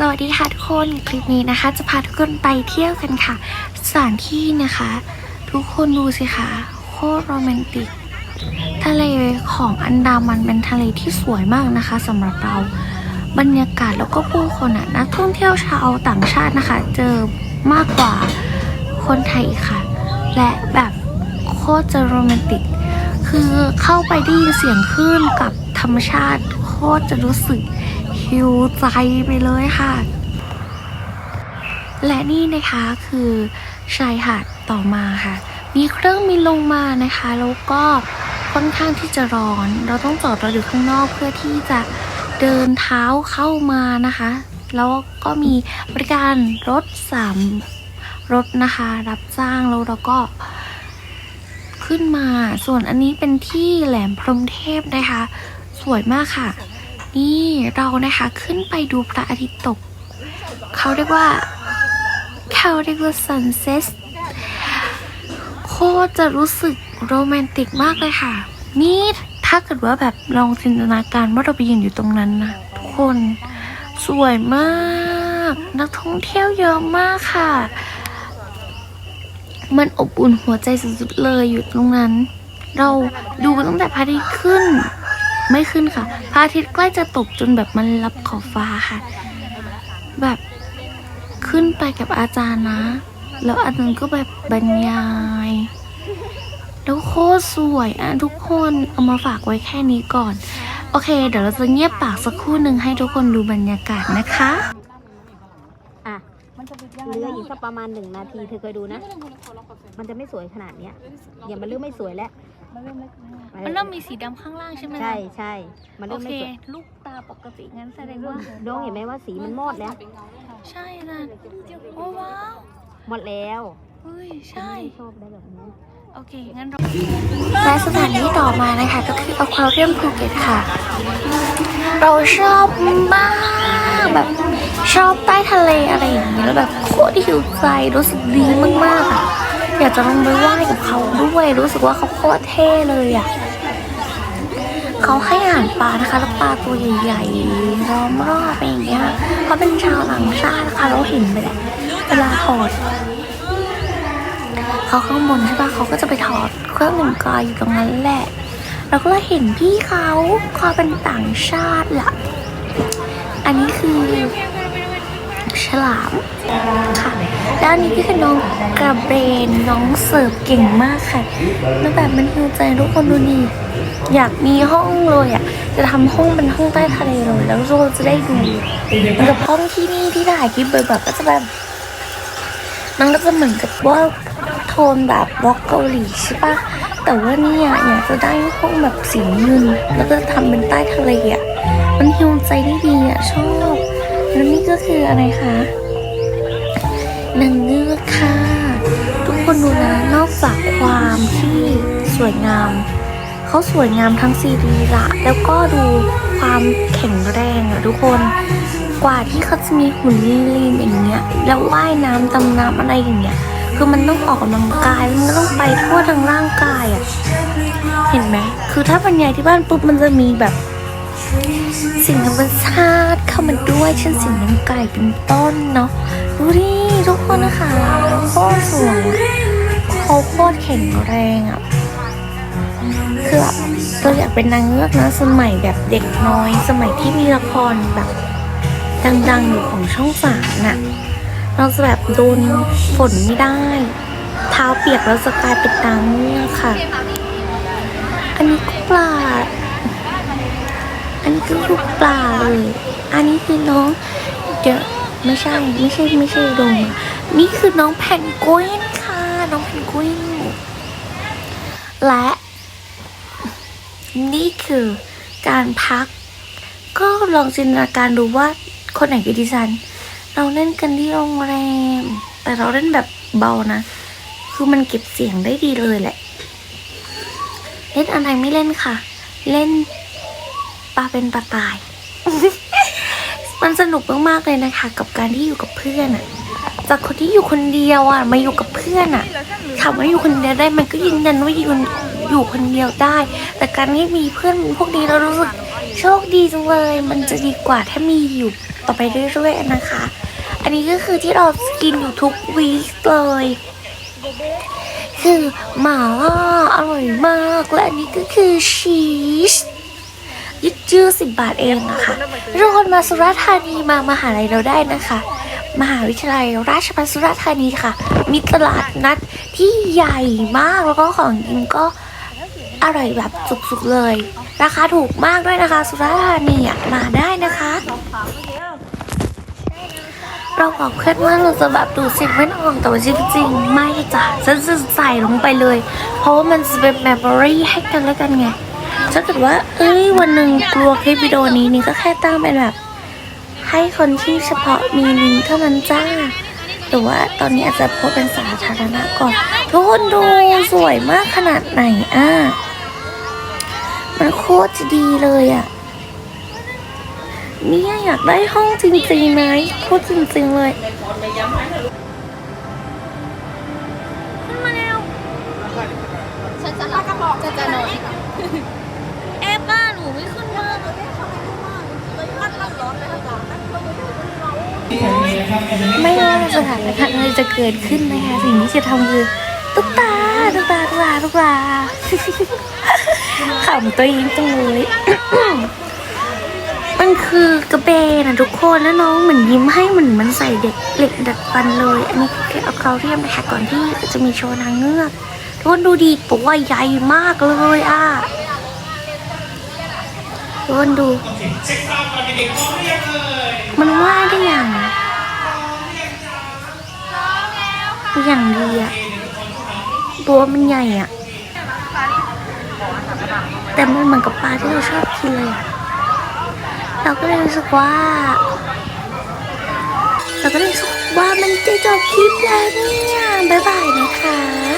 สวัสดีค่ะทุกคนคลิปนี้นะคะ จะพาทุกคนไปเที่ยวกันค่ะ สถานที่นะคะ ทุกคนดูสิคะโคตรโรแมนติก ทะเลของอันดามันเป็นทะเลที่สวยมากนะคะสำหรับเราบรรยากาศแล้วก็ผู้คนอะนักท่องเที่ยวชาวต่างชาตินะคะ เจอมากกว่าคนไทยอีกค่ะ และแบบโคตรจะโรแมนติก คือเข้าไปได้ยินเสียงคลื่นกับธรรมชาติ โคตรจะรู้สึก ฮิวใจไปเลยค่ะ และนี่นะคะคือชายหาดต่อมาค่ะ มีเครื่องบินลงมานะคะ แล้วก็ค่อนข้างที่จะร้อน เราต้องจอดเรถอยู่ข้างนอกเพื่อที่จะเดินเท้าเข้ามานะคะ แล้วก็มีบริการรถสามรถนะคะ รับจ้างแล้วเราก็ขึ้นมา ส่วนอันนี้เป็นที่แหลมพรหมเทพนะคะ สวยมากค่ะ นี่เรานะคะขึ้นไปดูพระอาทิตย์ตก เขาเรียกว่าเขาเรียกว่า sunset โคตรจะรู้สึกโรแมนติกมากเลยค่ะ นี่ถ้าเกิดว่าแบบลองจินตนาการว่าเราไปยืนอยู่ตรงนั้นนะทุกคนสวยมาก นักท่องเที่ยวเยอะมากค่ะ มันอบอุ่นหัวใจสุดๆเลยอยู่ตรงนั้น เราดูตั้งแต่พระอาทิตย์ขึ้น ไม่ขึ้นค่ะพระอาทิตย์ใกล้จะตกจนแบบมันรับขอบฟ้าค่ะ แบบขึ้นไปกับอาจารย์นะ แล้วอาจารย์ก็แบบบรรยาย แล้วโคตรสวยอะทุกคนเอามาฝากไว้แค่นี้ก่อน โอเค เดี๋ยวเราจะเงียบปากสักครู่หนึ่งให้ทุกคนดูบรรยากาศนะคะอะเลืออีกสักประมาณหนึ่งนาทีเธอเคยดูนะ มันจะไม่สวยขนาดเนี้ยอย่ามันเริ่มไม่สวยแล้ว มันเริ่มมีสีดำข้างล่างใช่ไหมคะใช่ใช่มันโอเริ่มเค ไม่สวยลูกตาปกติงั้นแสดงว่า น้องเห็นไหมว่าสีมันมอดแล้วใช่นะโอ้ว้าวหมดแล้วเฮ้ยใช่ ชอบได้แบบนี้ โอเค งั้นเรา และสถานที่ต่อมานะคะก็คืออควาเรียมภูเก็ตค่ะ เราชอบมากแบบชอบใต้ทะเลอะไรอย่างนี้แล้วแบบโคตรหิวใจรู้สึกดีมากๆอะ อยากจะลงไปว่ายกับเขาด้วย รู้สึกว่าเขาโคตรเท่เลยอะเขาให้อาหารปลานะคะแล้วปลาตัวใหญ่ๆล้อมรอบไปอย่างเงี้ยเขาเป็นชาวต่างชาตินะคะเราเห็นไปแหละเวลาถอดเขาข้างบนใช่ปะเขาก็จะไปถอดเครื่องหนึ่งกายอยู่ตรงนั้นแหละเราก็เลยเห็นพี่เขาเขาเป็นต่างชาติล่ะ อันนี้คือ ฉลามค่ะแล้วอันนี้ก็คือน้องกระเบนน้องเสิร์ฟเก่งมากค่ะแล้วแบบมันหิวใจทุกคนดูนี่อยากมีห้องเลยอะจะทำห้องเป็นห้องใต้ทะเลเลย แล้วเราจะได้ดูมือนกับห้องที่นี่ที่ถ่ายคลิปแบบก็จะแบบมันก็จะเหมือนกับว่าโทนแบบวอกเกาหลีใช่ปะแต่ว่านี่ยอยากจะได้ห้องแบบสีเงินแล้วก็ทำเป็นใต้ทะเลอะมันฮิวใจได้ดีอะชอบ แล้วนี่ก็คืออะไรคะนางเงือกค่ะ ทุกคนดูนะ นอกจากความที่สวยงาม เขาสวยงามทั้งซีรีระแล้วก็ดูความแข็งแรงอะทุกคนกว่าที่เขาจะมีหุ่นลีนอย่างเงี้ย แล้วว่ายน้ำดำน้ำอะไรอย่างเงี้ย คือมันต้องออกกำลังกาย มันต้องไปทั่วทั้งร่างกายอะเห็นไหม คือถ้าบรรยายที่บ้านปุ๊บมันจะมีแบบ สิ่งธรรมชาติเข้ามาด้วยเช่นสิ่งน้ำไก่เป็นต้นเนาะดูดิทุกคนนะคะโคตรสวยเขาโคตรแข็งแรงอะคือแบบเราอยากเป็นนางเงือกนะสมัยแบบเด็กน้อย สมัยที่มีละครแบบดังๆอยู่ของช่องสามน่ะเราจะแบบโดนฝนไม่ได้ เท้าเปียกแล้วจะกลายเป็นนางเงือกค่ะ อันนี้ก็ปลา อันนี้ก็ลูกปลาเลย อันนี้คือน้องเดี๋ยวไม่ใช่ไม่ใช่ไม่ใช่โดงนี่คือน้องแพนกวินค่ะ น้องแพนกวินและ นี่คือการพัก ก็ลองจินตนาการดูว่าคนไหนกับดิฉัน เราเล่นกันที่โรงแรม แต่เราเล่นแบบเบานะ คือมันเก็บเสียงได้ดีเลยแหละ เล่นอะไรไม่เล่นค่ะ เล่น ปลาเป็นปลาตาย มันสนุกมากๆเลยนะคะ กับการที่อยู่กับเพื่อนอะจากคนที่อยู่คนเดียวอะมาอยู่กับเพื่อนอะถามว่าอยู่คนเดียวได้มันก็ยืนยันว่าอยู่อยู่คนเดียวได้ แต่การที่มีเพื่อนพวกนี้เรารู้สึกโชคดีจังเลย มันจะดีกว่าถ้ามีอยู่ต่อไปเรื่อยๆนะคะ อันนี้ก็คือที่เรากินอยู่ทุกวีคเลย คือหมาล่าอร่อยมาก และอันนี้ก็คือชีส ยืดยืดสิบบาทเองนะคะทุกคนมาสุราษฎร์ธานีมามหาลัยเราได้นะคะ มหาวิทยาลัยราชภัฏสุราษฎร์ธานีค่ะ มีตลาดนัดที่ใหญ่มากแล้วก็ของกินก็อร่อยแบบสุกๆเลย ราคาถูกมากด้วยนะคะ สุราษฎร์ธานีมาได้นะคะ เราบอกเพื่อนว่าเราจะแบบดูสียงไม่ออกแต่ว่าจริงๆ ไม่จ้ะฉันจะใส่ลงไปเลย เพราะว่ามันจะเป็น memory ให้กันแล้วกันไง ถ้าเกิดว่า เอ้ยวันหนึ่งกลัวคลิปวิดีโอนี้นี่ก็แค่ตั้งเป็นแบบ ให้คนที่เฉพาะมีลิงก์เท่านั้นจ้าหรือว่าตอนนี้อาจจะโพสต์เป็นสาธารณะก่อน ทุกคนดูสวยมากขนาดไหนอะมันโคตรจะดีเลยอะเนี่ยอยากได้ห้องจริงๆนะพูดจริงๆเลยขึ้นมาแล้วฉันจะรับจะจะนอนแอบบ้า นูไม่ขึ้นมาไม่ว่าสถานการณ์อะไรจะเกิดขึ้นนะคะสิ่งที่จะทำคือตุ๊กตาตุ๊กตาตุ๊กตาตุ๊กตาขำตัวเองจังเลยมันคือกระเบนนะทุกคนแล้วน้องเหมือนยิ้มให้เหมือนมันใส่เด็กเหล็กดัดฟันเลย อันนี้คือเอาเขาเรียมไปแท็กก่อนที่จะมีโชว์นางเงือกทุกคนดูดีตัวใหญ่มากเลยอะ คนดู มันว่าได้อย่างอย่างดีอะตัวมันใหญ่อะแต่มันเหมือนกับปลาที่เราชอบกินเลยอะเราก็เลยรู้สึกว่า เราก็เลยรู้สึกว่ามันจะจบคลิปแล้วเนี่ยบายๆเลยค่ะ